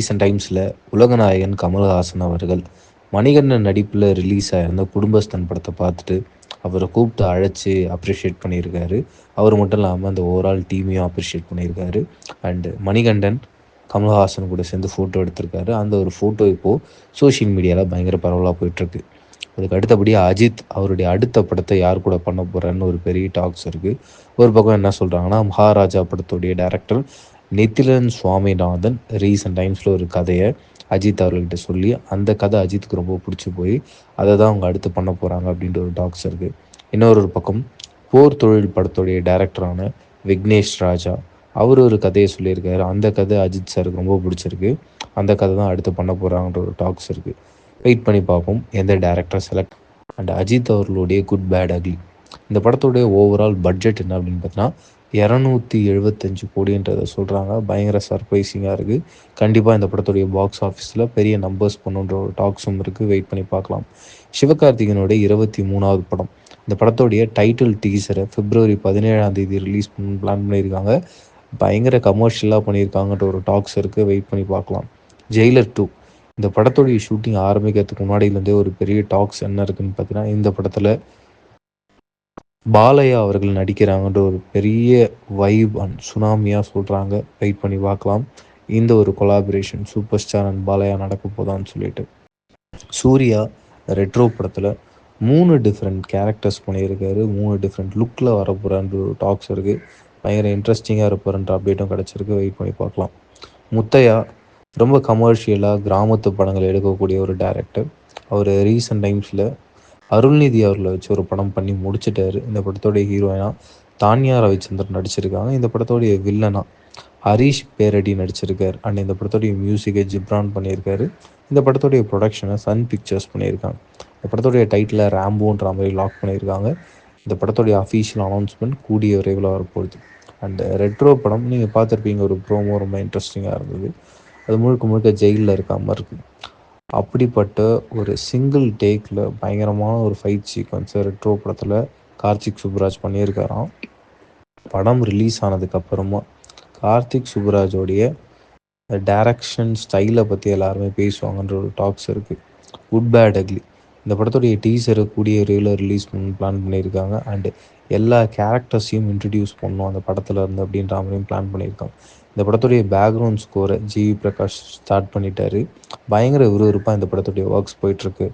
Recent டைம்ஸில் உலகநாயகன் கமல்ஹாசன் அவர்கள் மணிகண்டன் நடிப்பில் ரிலீஸ் ஆகிருந்த குடும்பஸ்தன் படத்தை பார்த்துட்டு அவரை கூப்பிட்டு அழைச்சி அப்ரிஷியேட் பண்ணியிருக்காரு. அவர் மட்டும் இல்லாமல் அந்த ஓவரால் டீமையும் அப்ரிஷியேட் பண்ணியிருக்காரு. அண்டு மணிகண்டன் கமல்ஹாசன் கூட சேர்ந்து ஃபோட்டோ எடுத்திருக்காரு. அந்த ஒரு ஃபோட்டோ இப்போது சோஷியல் மீடியாவில் பயங்கர பரவலாக போயிட்டுருக்கு. அதுக்கு அடுத்தபடியாக அஜித் அவருடைய அடுத்த படத்தை யார் கூட பண்ண போகிறான்னு ஒரு பெரிய டாக்ஸ் இருக்குது ஒரு பக்கம் என்ன சொல்கிறாங்கன்னா மகாராஜா படத்துடைய டேரக்டர் நித்திலன் சுவாமிநாதன் ரீசெண்ட் டைம்ஸில் ஒரு கதையை அஜித் அவர்கள்ட்ட சொல்லி அந்த கதை அஜித்துக்கு ரொம்ப பிடிச்சி போய் அதை தான் அவங்க அடுத்து பண்ண போகிறாங்க அப்படின்ற ஒரு டாக்ஸ் இருக்குது இன்னொரு ஒரு பக்கம் போர் தொழில் படத்துடைய டேரக்டரான விக்னேஷ் ராஜா அவர் ஒரு கதையை சொல்லியிருக்காரு. அந்த கதை அஜித் சாருக்கு ரொம்ப பிடிச்சிருக்கு. அந்த கதை தான் அடுத்து பண்ண போகிறாங்கன்ற ஒரு டாக்ஸ் இருக்குது வெயிட் பண்ணி பார்ப்போம் எந்த டேரக்டர் செலக்ட் அண்ட் அஜித் அவர்களுடைய குட் பேட் அக்லி இந்த படத்துடைய ஓவரால் பட்ஜெட் என்ன அப்படின்னு பார்த்தீங்கன்னா இரநூத்தி எழுபத்தஞ்சு கோடின்றதை சொல்கிறாங்க பயங்கர சர்ப்ரைசிங்காக இருக்குது கண்டிப்பாக இந்த படத்துடைய பாக்ஸ் ஆஃபீஸில் பெரிய நம்பர்ஸ் பண்ணுன்ற ஒரு டாக்ஸும் இருக்குது வெயிட் பண்ணி பார்க்கலாம். சிவகார்த்திகனுடைய இருபத்தி மூணாவது படம். இந்த படத்துடைய டைட்டில் டீசரை பிப்ரவரி பதினேழாம் தேதி ரிலீஸ் பண்ண பிளான் பண்ணியிருக்காங்க. பயங்கர கமர்ஷியலாக பண்ணியிருக்காங்கன்ற ஒரு டாக்ஸ் இருக்குது வெயிட் பண்ணி பார்க்கலாம். ஜெயிலர் டூ இந்த படத்துடைய ஷூட்டிங் ஆரம்பிக்கிறதுக்கு முன்னாடியிலேருந்தே ஒரு பெரிய டாக்ஸ் என்ன இருக்குன்னு பார்த்தீங்கன்னா இந்த படத்தில் பாலையா அவர்கள் நடிக்கிறாங்கன்ற ஒரு பெரிய வைப் அண்ட் சுனாமியாக சொல்கிறாங்க வெயிட் பண்ணி பார்க்கலாம். இந்த ஒரு collaboration super star and Balayya நடக்க போதான்னு சொல்லிட்டு. சூர்யா ரெட்ரோ படத்தில் மூணு டிஃப்ரெண்ட் கேரக்டர்ஸ் பண்ணியிருக்காரு. மூணு டிஃப்ரெண்ட் லுக்கில் வரப்போகிறான்ற ஒரு டாக்ஸ் இருக்குது பயங்கர இன்ட்ரெஸ்டிங்காக இருப்பார்ன்ற அப்டேட்டும் கிடச்சிருக்கு. வெயிட் பண்ணி பார்க்கலாம். முத்தையா ரொம்ப கமர்ஷியலாக கிராமத்து படங்கள் எடுக்கக்கூடிய ஒரு டேரக்டர் அவர் ரீசெண்ட் டைம்ஸில் அருள்நிதி அவர்களை வச்சு ஒரு படம் பண்ணி முடிச்சிட்டாரு. இந்த படத்தோடைய ஹீரோயினா தானியா ரவிச்சந்திரன் நடிச்சிருக்காங்க. இந்த படத்தோடைய வில்லனா ஹரீஷ் பேரடி நடிச்சிருக்காரு. அண்ட் இந்த படத்தோடைய மியூசிக்கை ஜிப்ரான் பண்ணியிருக்காரு. இந்த படத்தோடைய ப்ரொடக்ஷனை சன் பிக்சர்ஸ் பண்ணியிருக்காங்க. இந்த படத்தோடைய டைட்டில் ரேம்போன்ற மாதிரி லாக் பண்ணியிருக்காங்க. இந்த படத்தோடைய அஃபீஷியல் அனௌன்ஸ்மெண்ட் கூடிய விரைவில் வரப்போகுது. அண்ட் ரெட்ரோ படம் நீங்கள் பார்த்துருப்பீங்க ஒரு ப்ரோமோ ரொம்ப இன்ட்ரெஸ்டிங்காக இருந்தது. அது முழுக்க முழுக்க ஜெயிலில் இருக்காமல் இருக்குது அப்படிப்பட்ட ஒரு சிங்கிள் டேக்கில் பயங்கரமான ஒரு ஃபைட் சீக்வன்ஸை ரெட்ரோ படத்தில் கார்த்திக் சுப்ராஜ் பண்ணியிருக்காராம். படம் ரிலீஸ் ஆனதுக்கப்புறமா கார்த்திக் சுப்ராஜோடைய டைரக்ஷன் ஸ்டைலை பற்றி எல்லாருமே பேசுவாங்கன்ற ஒரு டாக்ஸ் இருக்குது குட் பேட் அக்லி இந்த படத்துடைய டீசரை கூடிய ரெகுலர் ரிலீஸ் பண்ணு பிளான் பண்ணியிருக்காங்க. அண்டு எல்லா கேரக்டர்ஸையும் இன்ட்ரடியூஸ் பண்ணணும் அந்த படத்தில் இருந்து அப்படின்ற மாதிரியும் பிளான் பண்ணியிருக்காங்க. இந்த படத்துடைய பேக்ரவுண்ட் ஸ்கோரை ஜிவி பிரகாஷ் ஸ்டார்ட் பண்ணிட்டாரு. பயங்கர விறுவிறுப்பாக இந்த படத்துடைய ஒர்க்ஸ் போயிட்டுருக்கு